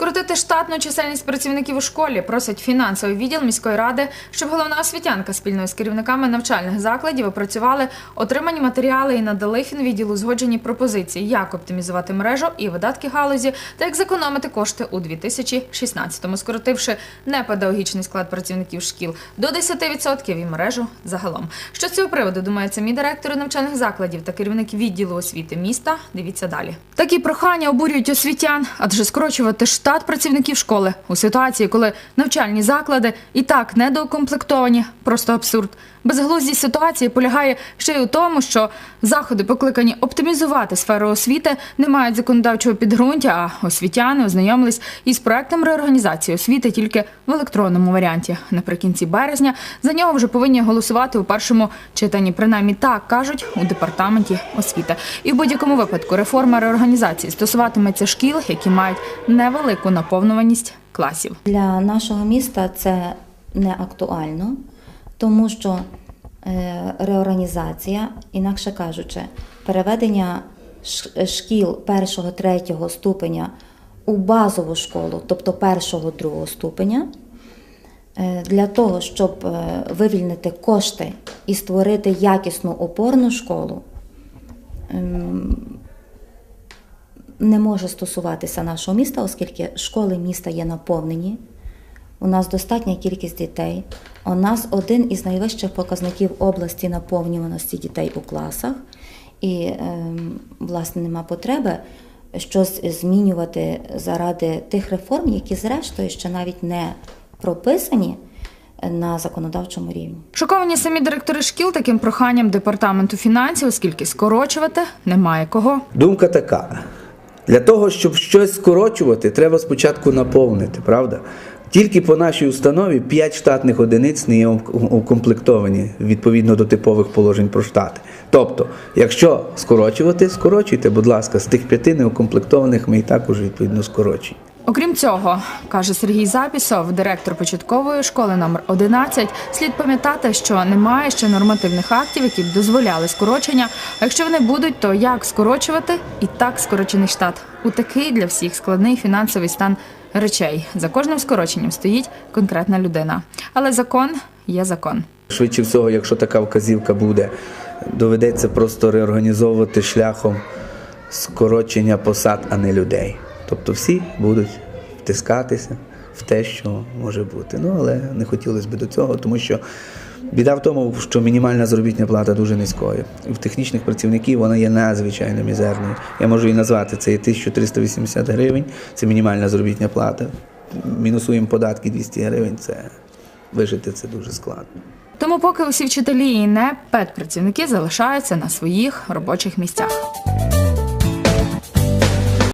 Скоротити штатну чисельність працівників у школі просить фінансовий відділ міської ради, щоб головна освітянка спільно з керівниками навчальних закладів опрацювали отримані матеріали і надали фінвідділу згоджені пропозиції, як оптимізувати мережу і видатки галузі, та як зекономити кошти у 2016-му, скоротивши непедагогічний склад працівників шкіл до 10% і мережу загалом. Що з цього приводу думають самі директори навчальних закладів та керівник відділу освіти міста? Дивіться далі. Такі прохання обурюють освітян, адже скорочувати штат працівників школи у ситуації, коли навчальні заклади і так недоукомплектовані, просто абсурд. Безглуздість ситуації полягає ще й у тому, що заходи, покликані оптимізувати сферу освіти, не мають законодавчого підґрунтя, а освітяни ознайомились із проектом реорганізації освіти тільки в електронному варіанті. Наприкінці березня за нього вже повинні голосувати у першому читанні. Принаймні так кажуть у департаменті освіти. І в будь-якому випадку реформа реорганізації стосуватиметься шкіл, які мають невелику наповнюваність класів. Для нашого міста це не актуально, тому що е, реорганізація, інакше кажучи, переведення шкіл першого, третього ступеня у базову школу, тобто першого, другого ступеня, е, для того, щоб е, вивільнити кошти і створити якісну опорну школу, ем, не може стосуватися нашого міста, оскільки школи міста є наповнені. У нас достатня кількість дітей. У нас один із найвищих показників області наповнюваності дітей у класах. І, ем, власне, нема потреби щось змінювати заради тих реформ, які, зрештою, ще навіть не прописані на законодавчому рівні. Шоковані самі директори шкіл таким проханням департаменту фінансів, оскільки скорочувати немає кого. Думка така: для того, щоб щось скорочувати, треба спочатку наповнити, правда? Тільки по нашій установі 5 штатних одиниць не є укомплектовані відповідно до типових положень про штати. Тобто, якщо скорочувати, скорочуйте, будь ласка, з тих п'яти неукомплектованих ми і також відповідно скорочуємо. Окрім цього, каже Сергій Запісов, директор початкової школи номер 11, слід пам'ятати, що немає ще нормативних актів, які б дозволяли скорочення. А якщо вони будуть, то як скорочувати і так скорочений штат у такий для всіх складний фінансовий стан речей. За кожним скороченням стоїть конкретна людина. Але закон є закон. Швидше всього, якщо така вказівка буде, доведеться просто реорганізовувати шляхом скорочення посад, а не людей. Тобто всі будуть втискатися в те, що може бути. Ну, але не хотілося б до цього, тому що біда в тому, що мінімальна заробітна плата дуже низькою. В технічних працівників вона є надзвичайно мізерною. Я можу її назвати, це є 1380 гривень, це мінімальна заробітна плата. Мінусуємо податки 200 гривень, це вижити це дуже складно. Тому поки усі вчителі і не педпрацівники залишаються на своїх робочих місцях.